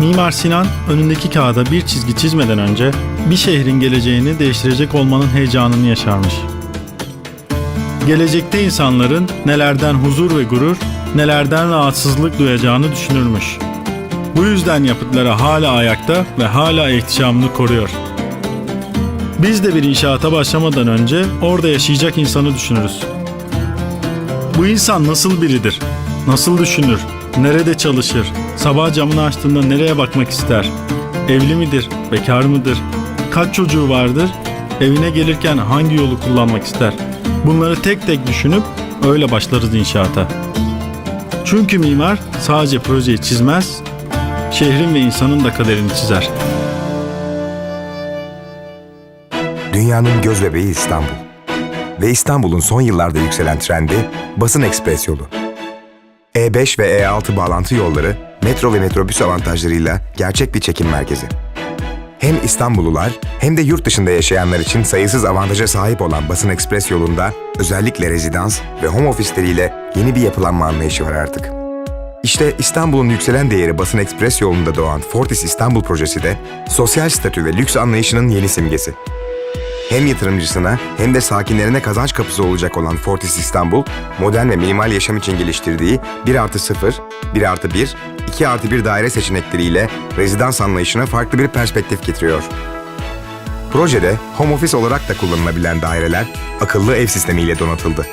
Mimar Sinan önündeki kağıda bir çizgi çizmeden önce bir şehrin geleceğini değiştirecek olmanın heyecanını yaşarmış. Gelecekte insanların nelerden huzur ve gurur, nelerden rahatsızlık duyacağını düşünürmüş. Bu yüzden yapıtları hala ayakta ve hala ihtişamını koruyor. Biz de bir inşaata başlamadan önce orada yaşayacak insanı düşünürüz. Bu insan nasıl biridir? Nasıl düşünür? Nerede çalışır? Sabah camını açtığında nereye bakmak ister? Evli midir? Bekar mıdır? Kaç çocuğu vardır? Evine gelirken hangi yolu kullanmak ister? Bunları tek tek düşünüp öyle başlarız inşaata. Çünkü mimar sadece projeyi çizmez, şehrin ve insanın da kaderini çizer. Dünyanın göz bebeği İstanbul. Ve İstanbul'un son yıllarda yükselen trendi basın ekspres yolu. E5 ve E6 bağlantı yolları metro ve metrobüs avantajlarıyla gerçek bir çekim merkezi. Hem İstanbullular hem de yurt dışında yaşayanlar için sayısız avantaja sahip olan basın ekspres yolunda özellikle rezidans ve home ofisleriyle yeni bir yapılanma anlayışı var artık. İşte İstanbul'un yükselen değeri basın ekspres yolunda doğan Fortis İstanbul projesi de sosyal statü ve lüks anlayışının yeni simgesi. Hem yatırımcısına hem de sakinlerine kazanç kapısı olacak olan Fortis İstanbul, modern ve minimal yaşam için geliştirdiği 1 artı 0, 1 artı 1, 2 artı 1 daire seçenekleriyle rezidans anlayışına farklı bir perspektif getiriyor. Projede home office olarak da kullanılabilen daireler akıllı ev sistemiyle donatıldı.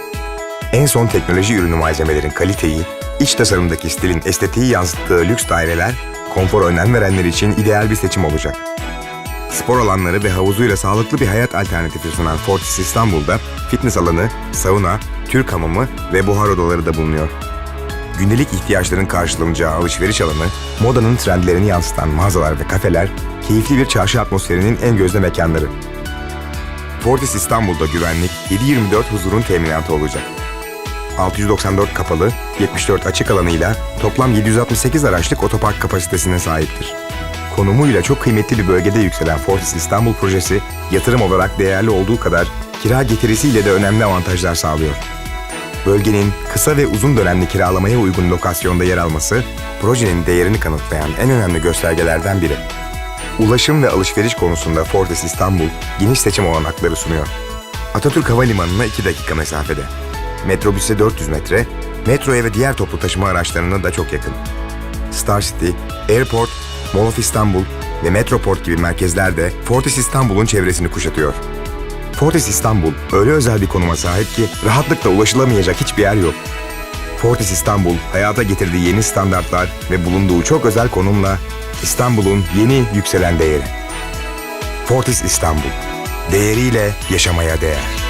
En son teknoloji ürünü malzemelerin kaliteyi, iç tasarımdaki stilin estetiği yansıttığı lüks daireler, konfor önem verenler için ideal bir seçim olacak. Spor alanları ve havuzuyla sağlıklı bir hayat alternatifi sunan Fortis İstanbul'da fitness alanı, sauna, Türk hamamı ve buhar odaları da bulunuyor. Gündelik ihtiyaçların karşılanacağı alışveriş alanı, modanın trendlerini yansıtan mağazalar ve kafeler, keyifli bir çarşı atmosferinin en gözde mekanları. Fortis İstanbul'da güvenlik 7-24 huzurun teminatı olacak. 694 kapalı, 74 açık alanıyla toplam 768 araçlık otopark kapasitesine sahiptir. Konumuyla çok kıymetli bir bölgede yükselen Fortis İstanbul projesi yatırım olarak değerli olduğu kadar kira getirisiyle de önemli avantajlar sağlıyor. Bölgenin kısa ve uzun dönemli kiralamaya uygun lokasyonda yer alması projenin değerini kanıtlayan en önemli göstergelerden biri. Ulaşım ve alışveriş konusunda Fortis İstanbul geniş seçim olanakları sunuyor. Atatürk Havalimanı'na 2 dakika mesafede. Metrobüse 400 metre, metroya ve diğer toplu taşıma araçlarına da çok yakın. Star City, Airport, Mall of İstanbul ve Metroport gibi merkezler de Fortis İstanbul'un çevresini kuşatıyor. Fortis İstanbul öyle özel bir konuma sahip ki rahatlıkla ulaşılamayacak hiçbir yer yok. Fortis İstanbul hayata getirdiği yeni standartlar ve bulunduğu çok özel konumla İstanbul'un yeni yükselen değeri. Fortis İstanbul. Değeriyle yaşamaya değer.